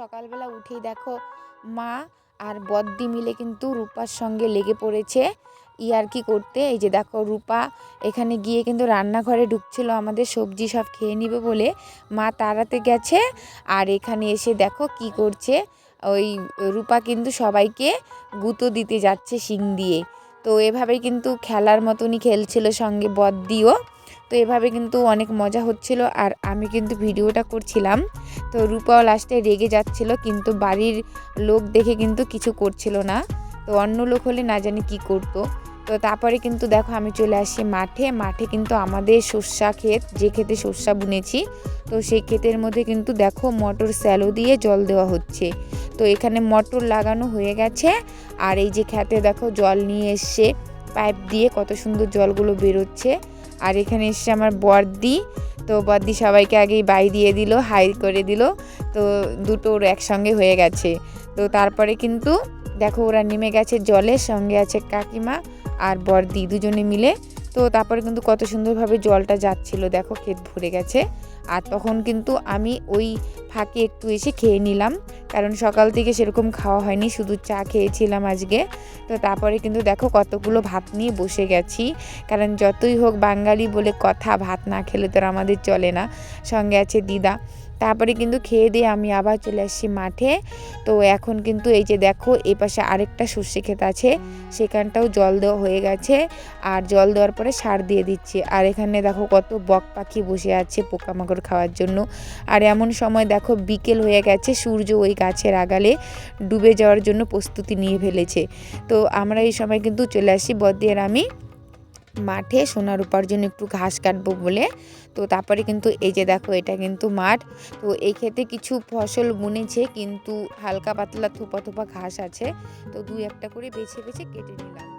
সকালবেলা উঠেই দেখো মা আর বদ্দি মিলে কিন্তু রূপার সঙ্গে লেগে পড়েছে ইয়ার কি করতে। এই যে দেখো রূপা, এখানে গিয়ে কিন্তু রান্নাঘরে ঢুকছিল, আমাদের সবজি সব খেয়ে নিবে বলে। মা তাড়াতে গেছে আর এখানে এসে দেখো কি করছে। ওই রূপা কিন্তু সবাইকে গুঁতো দিতে যাচ্ছে শিং দিয়ে। তো এভাবেই কিন্তু খেলার মতনই খেলছিল সঙ্গে বদ্দিও। তো এভাবে কিন্তু অনেক মজা হচ্ছিল আর আমি কিন্তু ভিডিওটা করছিলাম। তো রূপাও লাস্টে রেগে যাচ্ছিল কিন্তু বাড়ির লোক দেখে কিন্তু কিছু করছিল না। তো অন্য লোক হলে না জানি কি করতো। তো তারপরে কিন্তু দেখো আমি চলে আসি মাঠে। মাঠে কিন্তু আমাদের সর্ষা ক্ষেত, যে ক্ষেতে সর্ষা বুনেছি, তো সেই ক্ষেতের মধ্যে কিন্তু দেখো মটর স্যালো দিয়ে জল দেওয়া হচ্ছে। তো এখানে মটর লাগানো হয়ে গেছে আর এই যে খেতে দেখো জল নিয়ে এসছে, পাইপ দিয়ে কত সুন্দর জলগুলো বেরোচ্ছে। আর এখানে এসছে আমার বর্দি। তো বর্দি সবাইকে আগেই বাই দিয়ে দিল হাই করে দিল। তো দুটো ওর একসঙ্গে হয়ে গেছে। তো তারপরে কিন্তু দেখো ওরা নেমে গেছে জলের সঙ্গে আছে কাকিমা আর বর্দি দুজনে মিলে। তো তারপরে কিন্তু কত সুন্দরভাবে জলটা যাচ্ছিল, দেখো ক্ষেত ভরে গেছে। আর তখন কিন্তু আমি ওই ফাঁকে একটু এসে খেয়ে নিলাম। কারণ সকাল থেকে সেরকম খাওয়া হয়নি, শুধু চা খেয়েছিলাম আজকে। তো তারপরে কিন্তু দেখো কতগুলো ভাত নিয়ে বসে গেছি। কারণ যতই হোক বাঙালি বলে কথা, ভাত না খেলে তো আমাদের চলে না। সঙ্গে আছে দিদা। তারপরে কিন্তু খেয়ে দিয়ে আমি আবার চলে আসছি মাঠে। তো এখন কিন্তু এই যে দেখো এ পাশে আরেকটা সর্ষে ক্ষেত আছে, সেখানটাও জল দেওয়া হয়ে গেছে। আর জল দেওয়ার পরে সার দিয়ে দিচ্ছে। আর এখানে দেখো কত বক পাখি বসে আছে পোকামাকড় খাওয়ার জন্য। আর এমন সময় দেখো বিকেল হয়ে গেছে, সূর্য ওই গাছের আগালে ডুবে যাওয়ার জন্য প্রস্তুতি নিয়ে ফেলেছে। তো আমরা এই সময় কিন্তু চলে আসি বদ্দি আমি মাঠে সোনার উপার্জন একটু ঘাস কাটবো বলে। তো তারপরে কিন্তু এই যে দেখো, এটা কিন্তু মাঠ। তো এই ক্ষেতে কিছু ফসল বুনেছে, কিন্তু হালকা পাতলা থোপা থোপা ঘাস আছে। তো দুই একটা করে বেছে বেছে কেটে নিলাম।